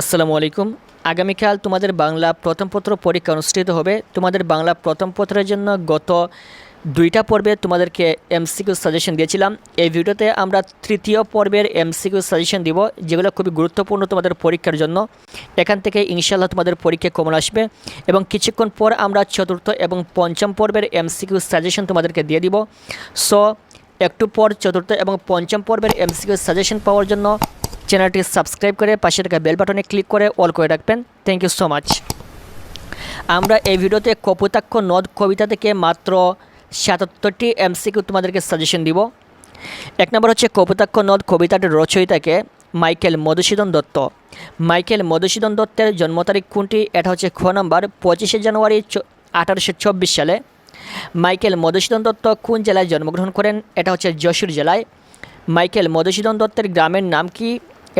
আসসালামু আলাইকুম। আগামীকাল তোমাদের বাংলা প্রথম পত্র পরীক্ষা অনুষ্ঠিত হবে। তোমাদের বাংলা প্রথম পত্রের জন্য গত দুইটা পর্বে তোমাদেরকে এমসিকিউ সাজেশন দিয়েছিলাম। এই ভিডিওতে আমরা তৃতীয় পর্বের এমসিকিউ সাজেশন দিব, যেগুলো খুবই গুরুত্বপূর্ণ তোমাদের পরীক্ষার জন্য। এখান থেকে ইনশাল্লাহ তোমাদের পরীক্ষা কমন আসবে এবং কিছুক্ষণ পর আমরা চতুর্থ এবং পঞ্চম পর্বের এমসিকিউ সাজেশন তোমাদেরকে দিয়ে দিব। সো একটু পর চতুর্থ এবং পঞ্চম পর্বের এমসিকিউ সাজেশন পাওয়ার জন্য চ্যানেলটি সাবস্ক্রাইব করে পাশে থাকা বেল বাটনে ক্লিক করে অল করে রাখবেন। থ্যাংক ইউ সো মাচ আমরা এই ভিডিওতে কপোতাক্ষ নদ কবিতা থেকে মাত্র সাতাত্তরটি এমসিকিউ তোমাদেরকে সাজেশন দিব। এক নম্বর হচ্ছে কপোতাক্ষ নদ কবিতাটির রচয়িতাকে মাইকেল মধুসূদন দত্ত। মাইকেল মধুসূদন দত্তের জন্ম তারিখ কোনটি? এটা হচ্ছে খ নম্বর, পঁচিশে জানুয়ারি আঠারোশো চব্বিশ সালে। মাইকেল মধুসূদন দত্ত কোন জেলায় জন্মগ্রহণ করেন? এটা হচ্ছে যশোর জেলায়। মাইকেল মধুসূদন দত্তের গ্রামের নাম কি?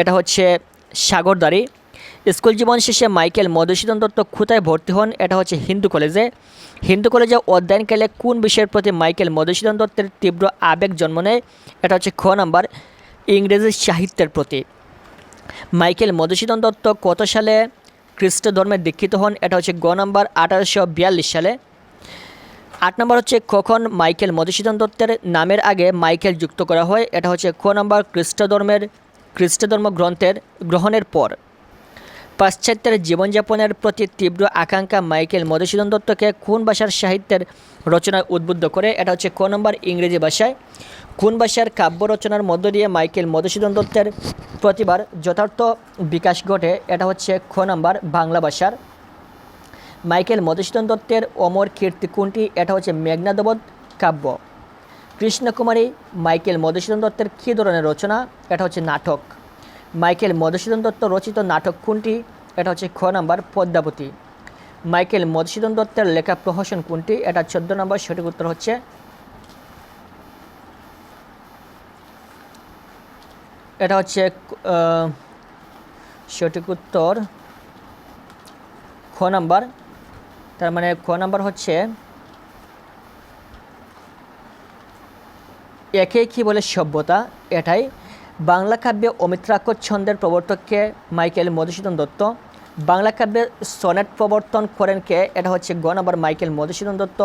এটা হচ্ছে সাগরদারি স্কুল জীবন শেষে মাইকেল মধুসূদন দত্ত কোথায় ভর্তি হন। এটা হচ্ছে হিন্দু কলেজে। হিন্দু কলেজে অধ্যয়নকালে কোন বিষয়ের প্রতি মাইকেল মধুসূদন দত্তের তীব্র আবেগ জন্ম নেয়? এটা হচ্ছে খ নাম্বার, ইংরেজি সাহিত্যের প্রতি। মাইকেল মধুসূদন দত্ত কত সালে খ্রিস্ট ধর্মে দীক্ষিত হন? এটা হচ্ছে গ নাম্বার, আঠারোশো বিয়াল্লিশ সালে। আট নম্বর হচ্ছে কখন মাইকেল মধুসূদন দত্তের নামের আগে মাইকেল যুক্ত করা হয়? এটা হচ্ছে খ নম্বর খ্রিস্ট ধর্মের খ্রিস্ট ধর্ম গ্রন্থের গ্রহণের পর, পাশ্চাত্যের জীবনযাপনের প্রতি তীব্র আকাঙ্ক্ষা মাইকেল মধুসূদন দত্তকে কোন ভাষার সাহিত্যের রচনায় উদ্বুদ্ধ করে? এটা হচ্ছে ক নম্বর ইংরেজি ভাষায়। কোন ভাষার কাব্য রচনার মধ্য দিয়ে মাইকেল মধুসূদন দত্তের প্রতিবার যথার্থ বিকাশ ঘটে? এটা হচ্ছে খ নম্বর বাংলা ভাষার। মাইকেল মধুসূদন দত্তের অমর কীর্তি কোনটি এটা হচ্ছে মেঘনাদবধ কাব্য। কৃষ্ণকুমারী, মাইকেল মধুসূদন দত্তের কী ধরনের রচনা? এটা হচ্ছে নাটক। মাইকেল মধুসূদন দত্ত রচিত নাটক কোনটি? এটা হচ্ছে খ নাম্বার পদ্মাবতী। মাইকেল মধুসূদন দত্তের লেখা প্রহসন কোনটি? এটা চোদ্দ নম্বর, সঠিক উত্তর হচ্ছে এটা হচ্ছে সঠিক উত্তর খ নাম্বার। তার মানে খ নাম্বার হচ্ছে একে কি বলে সভ্যতা? এটাই। বাংলা কাব্যে অমিত্রাক্ষর ছন্দের প্রবর্তককে মাইকেল মধুসূদন দত্ত। বাংলা কাব্যে সনেট প্রবর্তন করেন কে? এটা হচ্ছে গ number Michael Madhusudan Dutta.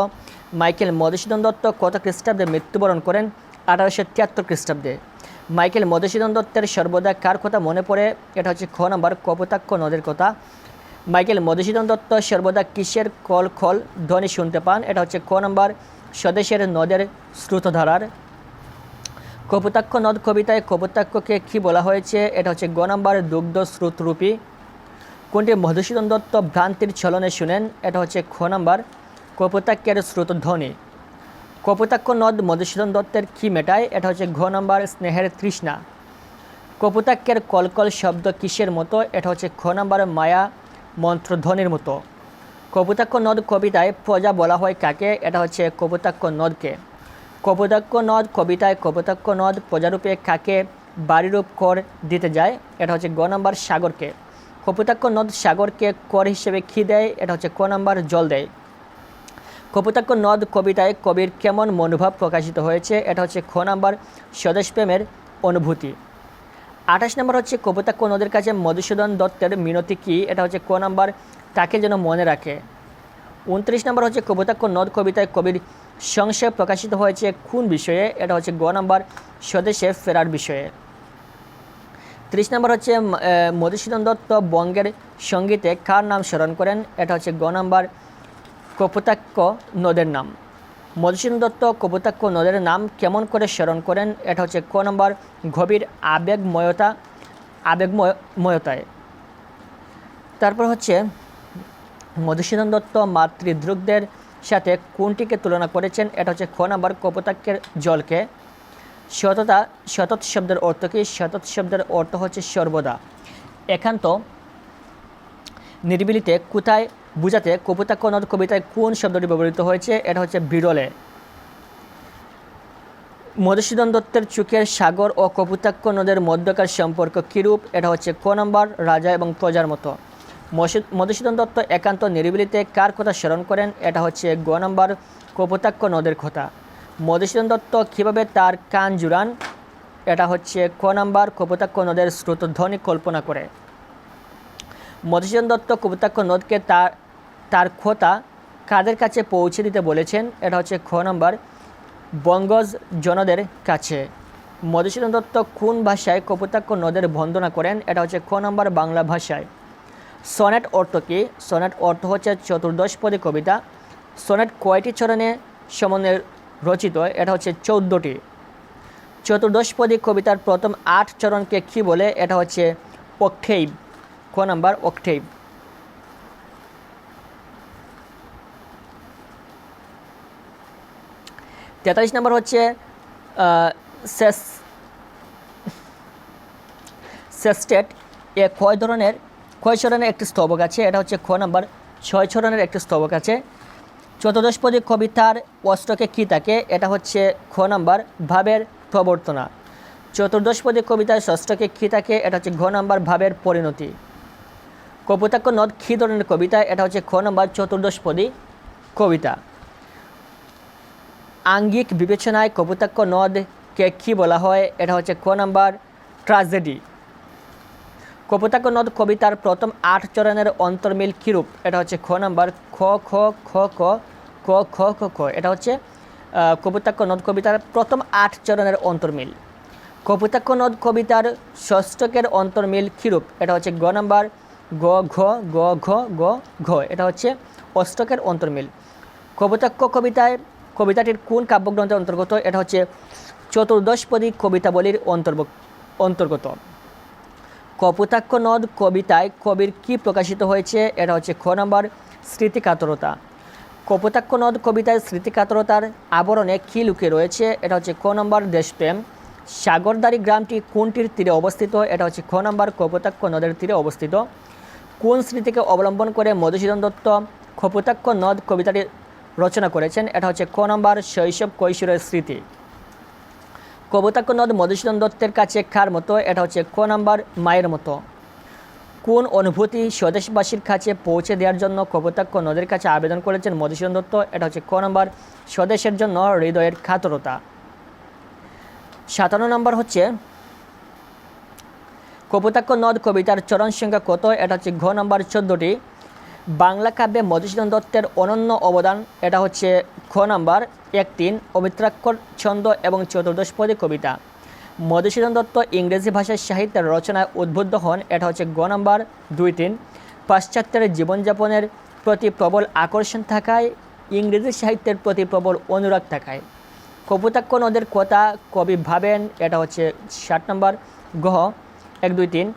Michael Madhusudan Dutta কত খ্রিস্টাব্দে মৃত্যুবরণ করেন? আঠারোশো তিয়াত্তর খ্রিস্টাব্দে। মাইকেল মধুসূদন দত্তের সর্বদা কার কথা মনে পড়ে? এটা হচ্ছে খ নম্বর কপোতাক্ষ নদের কথা। মাইকেল মধুসূদন দত্ত সর্বদা কিসের কল খল ধ্বনি শুনতে পান? এটা হচ্ছে ক নম্বর স্বদেশের নদের স্রোতধারার কপোতাক্ষ নদ কবিতায় কপোতাক্ষকে কী বলা হয়েছে? এটা হচ্ছে গ নম্বর দুগ্ধ স্রোতরূপী কোনটি? মধুসূদন দত্ত ভ্রান্তির ছলনে শুনেন। এটা হচ্ছে খ নম্বর কপোতাক্ষের স্রোতধ্বনি কপোতাক্ষ নদ মধুসূদন দত্তের কী মেটায়? এটা হচ্ছে ঘ নম্বর, স্নেহের তৃষ্ণা। কপোতাক্ষের কলকল শব্দ কিসের মতো? এটা হচ্ছে খ নম্বর, মায়া মন্ত্রধ্বনির মতো। কপোতাক্ষ নদ কবিতায় প্রজা বলা হয় কাকে? এটা হচ্ছে কপোতাক্ষ নদকে। কপোতাক্ষ নদ, কবিতায় কপোতাক্ষ নদ, প্রজারূপে কাকে বাড়িরূপ কর দিতে যায়, এটা হচ্ছে গ নম্বর সাগরকে। কপোতাক্ষ নদ সাগরকে কর হিসেবে খি দেয়, এটা হচ্ছে ক নম্বর জল দেয়। কপোতাক্ষ নদ কবিতায় কবির কেমন মনোভাব প্রকাশিত হয়েছে, এটা হচ্ছে খ নাম্বার স্বদেশপ্রেমের অনুভূতি। আঠাশ নম্বর হচ্ছে কপোতাক্ষ নদের কাছে মধুসূদন দত্তের মিনতি কী, এটা হচ্ছে ক নাম্বার তাকে যেন মনে রাখে। উনত্রিশ নম্বর হচ্ছে কপোতাক্ষ নদ কবিতায় কবির সংশয় প্রকাশিত হয়েছে কোন বিষয়ে। এটা হচ্ছে গ নম্বর স্বদেশে ফেরার বিষয়ে। ত্রিশ নম্বর হচ্ছে মধুসূদন দত্ত বঙ্গের সঙ্গীতে কার নাম স্মরণ করেন? এটা হচ্ছে গ নম্বর কপোতাক্ষ নদের নাম। মধুসূদন দত্ত কপোতাক্ষ নদের নাম কেমন করে স্মরণ করেন? এটা হচ্ছে ক নম্বর গভীর আবেগময়তা আবেগময়তায় তারপর হচ্ছে মধুসূদন দত্ত মাতৃদ্রুগদের সাথে কোনটিকে তুলনা করেছেন? এটা হচ্ছে খ নম্বর কপোতাক্ষের জলকে। সততা, সতত শব্দের অর্থ কি? সতত শব্দের অর্থ হচ্ছে সর্বদা। একান্ত নিরিবিলিতে কোথায় বুঝাতে কপোতাক্ষ নদ কবিতায় কোন শব্দটি ব্যবহৃত হয়েছে? এটা হচ্ছে বিরলে। মধুসূদন দত্তের চোখের সাগর ও কপোতাক্ষ নদের মধ্যকার সম্পর্ক কীরূপ? এটা হচ্ছে ক নম্বর, রাজা এবং প্রজার মতো। মধুসূদন দত্ত একান্ত নিরিবিলিতে কার কথা স্মরণ করেন? এটা হচ্ছে গ নম্বর কপোতাক্ষ নদের কথা। মধুসূদন দত্ত কীভাবে তার কান জুড়ান? এটা হচ্ছে ক নম্বর কপোতাক্ষ নদের স্রোতধ্বনি কল্পনা করে। মধুসূদন দত্ত কবিতাক্ষ নদকে তার তার খোতা কাদের কাছে পৌঁছে দিতে বলেছেন? এটা হচ্ছে খ নম্বর বঙ্গজ জনদের কাছে। মধুসূদন দত্ত কোন ভাষায় কপোতাক্ষ নদের বন্দনা করেন? এটা হচ্ছে খ নম্বর বাংলা ভাষায়। সনেট অর্থ কী? সনেট অর্থ হচ্ছে চতুর্দশ পদী কবিতা। সনেট কয়টি চরণে সমন্বয়ে রচিত? এটা হচ্ছে চৌদ্দটি। চতুর্দশ চতুর্দশপদী কবিতার প্রথম আট চরণকে কী বলে? এটা হচ্ছে অক্টেইভ ক নাম্বার? অক্টেইভ তেতাল্লিশ নম্বর হচ্ছে সেস্টেট এ কয় ধরনের কয় চরণের একটি স্তবক আছে? এটা হচ্ছে খ নাম্বার। ছয় চরণের একটি স্তবক আছে। চতুর্দশপদী কবিতার অষ্টকে কী থাকে এটা হচ্ছে খ নাম্বার, ভাবের প্রবর্তনা। চতুর্দশপদী কবিতার ষষ্ঠকে কী থাকে এটা হচ্ছে ঘ নাম্বার, ভাবের পরিণতি। কপোতাক্ষ নদ কী ধরনের কবিতা? এটা হচ্ছে খ নাম্বার চতুর্দশপদী কবিতা। আঙ্গিক বিবেচনায় কপোতাক্ষ নদকে কী বলা হয়? এটা হচ্ছে ক নাম্বার, ট্রাজেডি। কপোতাক্ষ নদ কবিতার প্রথম আট চরণের অন্তর্মিল কিরূপ? এটা হচ্ছে খ নাম্বার, খ খ খ, ক ক, খ খ খ এটা হচ্ছে কপোতাক্ষ নদ কবিতার প্রথম আট চরণের অন্তর্মিল। কপোতাক্ষ নদ কবিতার ষষ্ঠকের অন্তর্মিল কিরূপ? এটা হচ্ছে গ নাম্বার, গ, ঘ গ ঘ গ, ঘ। এটা হচ্ছে অষ্টকের অন্তর্মিল। কপোতাক্ষ কবিতায়, কবিতাটির কোন কাব্যগ্রন্থের অন্তর্গত? এটা হচ্ছে চতুর্দশপদী কবিতাবলীর অন্তর্ভ- অন্তর্গত। কপোতাক্ষ নদ কবিতায় কবির কি প্রকাশিত হয়েছে? এটা হচ্ছে খ নম্বর, স্মৃতিকাতরতা। কপোতাক্ষ নদ কবিতায় স্মৃতিকাতরতার আবরণে কী লুকিয়ে রয়েছে? এটা হচ্ছে খ নম্বর, দেশপ্রেম। সাগরদারি গ্রামটি কোনটির তীরে অবস্থিত? এটা হচ্ছে খ নম্বর, কপোতাক্ষ নদের তীরে অবস্থিত। কোন স্মৃতিকে অবলম্বন করে মধুসূদন দত্ত কপোতাক্ষ নদ কবিতাটি রচনা করেছেন? এটা হচ্ছে ক নম্বর, শৈশব কৈশোরের স্মৃতি। কবতাক্ষ নদ মধুসূদন দত্তের কাছে কার মতো, এটা হচ্ছে ক নাম্বার মায়ের মতো। কোন অনুভূতি স্বদেশবাসীর কাছে পৌঁছে দেওয়ার জন্য কবতাক্ষ নদের কাছে আবেদন করেছেন মধুসূদন দত্ত এটা হচ্ছে ক নাম্বার স্বদেশের জন্য হৃদয়ের খাতরতা। সাতান্ন নম্বর হচ্ছে কপোতাক্ষ নদ কবিতার চরণ সংখ্যা কত, এটা হচ্ছে ঘ নম্বর চোদ্দোটি। বাংলা কাব্যে মধুসূদন দত্তের অনন্য অবদান, এটা হচ্ছে খ নাম্বার এক তিন অমিত্রাক্ষর ছন্দ এবং চতুর্দশপদী কবিতা। মধুসূদন দত্ত ইংরেজি ভাষায় সাহিত্যের রচনায় উদ্বুদ্ধ হন, এটা হচ্ছে গ নাম্বার দুই তিন পাশ্চাত্যের জীবনযাপনের প্রতি প্রবল আকর্ষণ থাকায়, ইংরেজি সাহিত্যের প্রতি প্রবল অনুরাগ থাকায়। কপোতাক্ষ নদের কথা কবি ভাবেন, এটা হচ্ছে ষাট নম্বর গহ এক, দুই, তিন।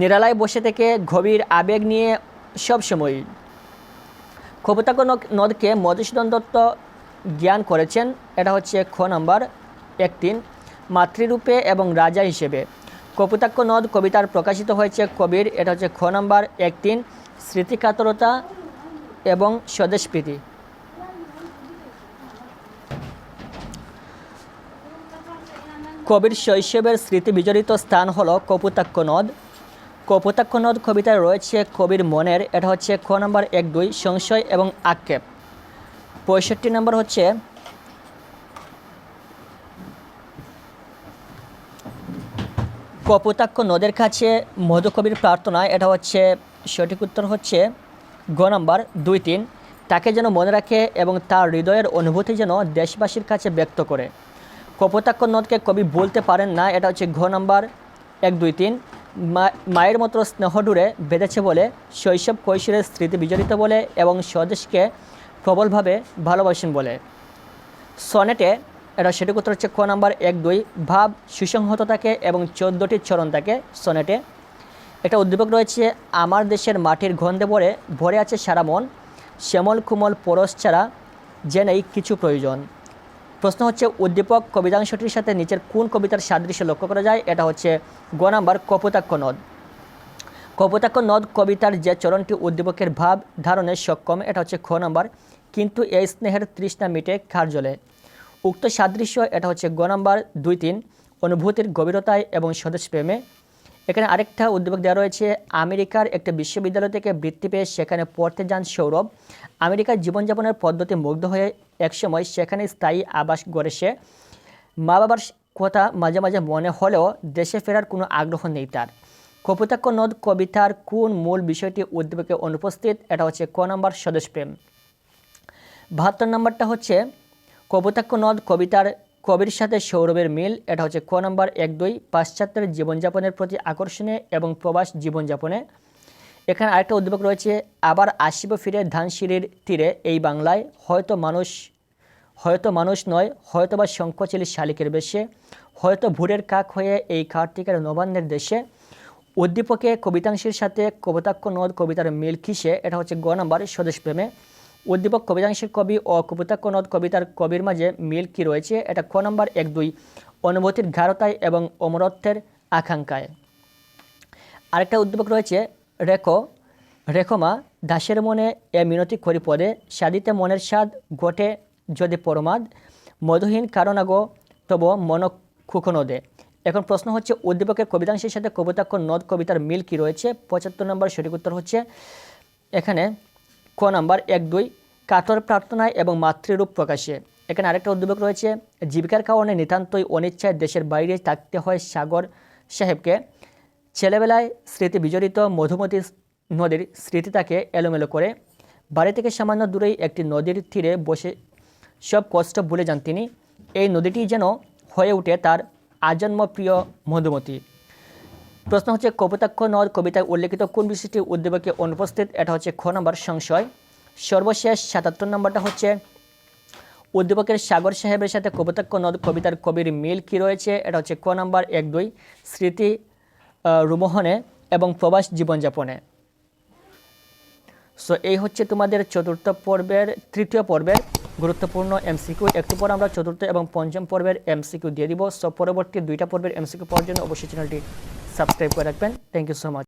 নিরালায় বসে থেকে গভীর আবেগ নিয়ে সবসময় নদ- নদকে মধুসূদন দত্ত জ্ঞান করেছেন, এটা হচ্ছে খ নম্বর এক তিন মাতৃরূপে এবং রাজা হিসেবে। কপোতাক্ষ নদ কবিতার প্রকাশিত হয়েছে কবির, এটা হচ্ছে খ নম্বর এক তিন স্মৃতিকাতরতা এবং স্বদেশপ্রীতি। কবির শৈশবের স্মৃতি বিজড়িত স্থান হল কপোতাক্ষ নদ। কপোতাক্ষ নদ কবিতায় রয়েছে কবির মনের, এটা হচ্ছে খ নম্বর এক দুই, সংশয় এবং আক্ষেপ। পঁয়ষট্টি নম্বর হচ্ছে, কপোতাক্ষ নদের কাছে মধুকবির প্রার্থনা, এটা হচ্ছে, সঠিক উত্তর হচ্ছে গ নম্বর দুই তিন। তাকে যেন মনে রাখে এবং তার হৃদয়ের অনুভূতি যেন দেশবাসীর কাছে ব্যক্ত করে। কপোতাক্ষ নদকে কবি বলতে পারেন না, এটা হচ্ছে ঘ নম্বর এক দুই তিন। মায়ের মতো স্নেহডুরে বেঁধেছে বলে শৈশব কৈশোরের স্মৃতি বিজড়িত বলে এবং স্বদেশকে প্রবলভাবে ভালোবাসেন বলে। সনেটে এটা সেটুকু উত্তর হচ্ছে ক নাম্বার এক দুই ভাব সুসংহত থাকে এবং চোদ্দোটি চরণ থাকে সনেটে। এটা উদ্দীপক রয়েছে, আমার দেশের মাটির গন্ধে ভরে ভরে আছে সারা মন, শ্যামল কুমল পরশ ছাড়া যে নেই কিছু প্রয়োজন। প্রশ্ন হচ্ছে, উদ্দীপক কবিতাংশটির সাথে নিচের কোন কবিতার সাদৃশ্য লক্ষ্য করা যায়? এটা হচ্ছে গ নাম্বার, কপোতাক্ষ নদ। কপোতাক্ষ নদ কবিতার যে চরণটি উদ্দীপকের ভাব ধারণে সক্ষম, এটা হচ্ছে খ নাম্বার, কিন্তু এই স্নেহের তৃষ্ণা মিটে খার জলে? উক্ত সাদৃশ্য, এটা হচ্ছে গ নাম্বার, দুই তিন, অনুভূতির গভীরতায় এবং স্বদেশ প্রেমে। এখানে আরেকটা উদ্দীপক দেওয়া রয়েছে। আমেরিকার একটা বিশ্ববিদ্যালয় থেকে বৃত্তি পেয়ে সেখানে পড়তে যান সৌরভ। আমেরিকার জীবনযাপনের পদ্ধতি মুগ্ধ হয়ে একসময় সেখানে স্থায়ী আবাস গড়ে সে। মা বাবার কথা মাঝে মাঝে মনে হলেও দেশে ফেরার কোনো আগ্রহ নেই তার। কপোতাক্ষ নদ কবিতার কোন মূল বিষয়টি উদ্দীপকে অনুপস্থিত, এটা হচ্ছে ক নম্বর স্বদেশ প্রেম। বাহাত্তর নম্বরটা হচ্ছে, কপোতাক্ষ নদ কবিতার কবির সাথে সৌরভের মিল, এটা হচ্ছে ক নম্বর, এক দুই, পাশ্চাত্যের জীবনযাপনের প্রতি আকর্ষণে এবং প্রবাস জীবনযাপনে। এখানে আরেকটা উদ্দীপক রয়েছে, আবার আসিব ফিরে ধানসিঁড়ির তীরে এই বাংলায়, হয়তো মানুষ হয়তো মানুষ নয় হয়তো বা শঙ্খচিলি শালিকের বেশে, হয়তো ভোরের কাক হয়ে এই কার্তিকের নবান্নের দেশে। উদ্দীপকে কবিতাংশের সাথে কবিতাক্ষ নদ কবিতার মিল কিসে, এটা হচ্ছে গ নাম্বার, স্বদেশ প্রেমে। উদ্দীপক কবিতাংশের কবি ও কবিতাক্ষ নদ কবিতার কবির মাঝে মিল কি রয়েছে? এটা ক নম্বর? এক দুই। অনুভূতির গাঢ়তায় এবং অমরত্বের আকাঙ্ক্ষায়। আরেকটা উদ্দীপক রয়েছে, রেখো। রেখমা দাসের মনে এ মিনতি করি পদে, সাদিতে মনের স্বাদ ঘটে যদি পরমাদ। মধুহীন কারণ আগো তব মন খুকনদে এখন প্রশ্ন হচ্ছে, উদ্দীপকের কবিতাংশের সাথে কবিতাক্ষ নদ কবিতার মিল কি রয়েছে? পঁচাত্তর নম্বর সঠিক উত্তর হচ্ছে, এখানে ক নাম্বার, এক, দুই, কাতর প্রার্থনায় এবং মাতৃরূপ প্রকাশে। এখানে আরেকটা উদ্দীপক রয়েছে, জীবিকার কারণে নিতান্তই অনিচ্ছায় দেশের বাইরে থাকতে হয় সাগর সাহেবকে। ছেলেবেলায় স্মৃতি বিজড়িত মধুমতি নদীর স্মৃতি তাকে এলোমেলো করে। বাড়ি থেকে সামান্য দূরেই একটি নদীর তীরে বসে সব কষ্ট ভুলে যান তিনি। এই নদীটি যেন হয়ে ওঠে তার আজন্ম প্রিয় মধুমতি। প্রশ্ন হচ্ছে, কপোতাক্ষ নদ কবিতায় উল্লেখিত কোন বিষয়টি উদ্দীপকে অনুপস্থিত? এটা হচ্ছে খ নম্বর সংশয়। সর্বশেষ সাতাত্তর নম্বরটা হচ্ছে, উদ্দীপকের সাগর সাহেবের সাথে কপোতাক্ষ নদ কবিতার কবির মিল কি রয়েছে? এটা হচ্ছে ক নম্বর এক দুই, স্মৃতি রুমোহনে এবং প্রবাস জীবনযাপনে। সো এই হচ্ছে তোমাদের চতুর্থ পর্বের, তৃতীয় পর্বের গুরুত্বপূর্ণ এমসিকিউ। একটু পর আমরা চতুর্থ এবং পঞ্চম পর্বের এমসিকিউ দিয়ে দিব। সো পরবর্তী দুইটা পর্বের এমসিকিউ পাওয়ার জন্য অবশ্যই চ্যানেলটি সাবস্ক্রাইব করে রাখবেন। Thank you so much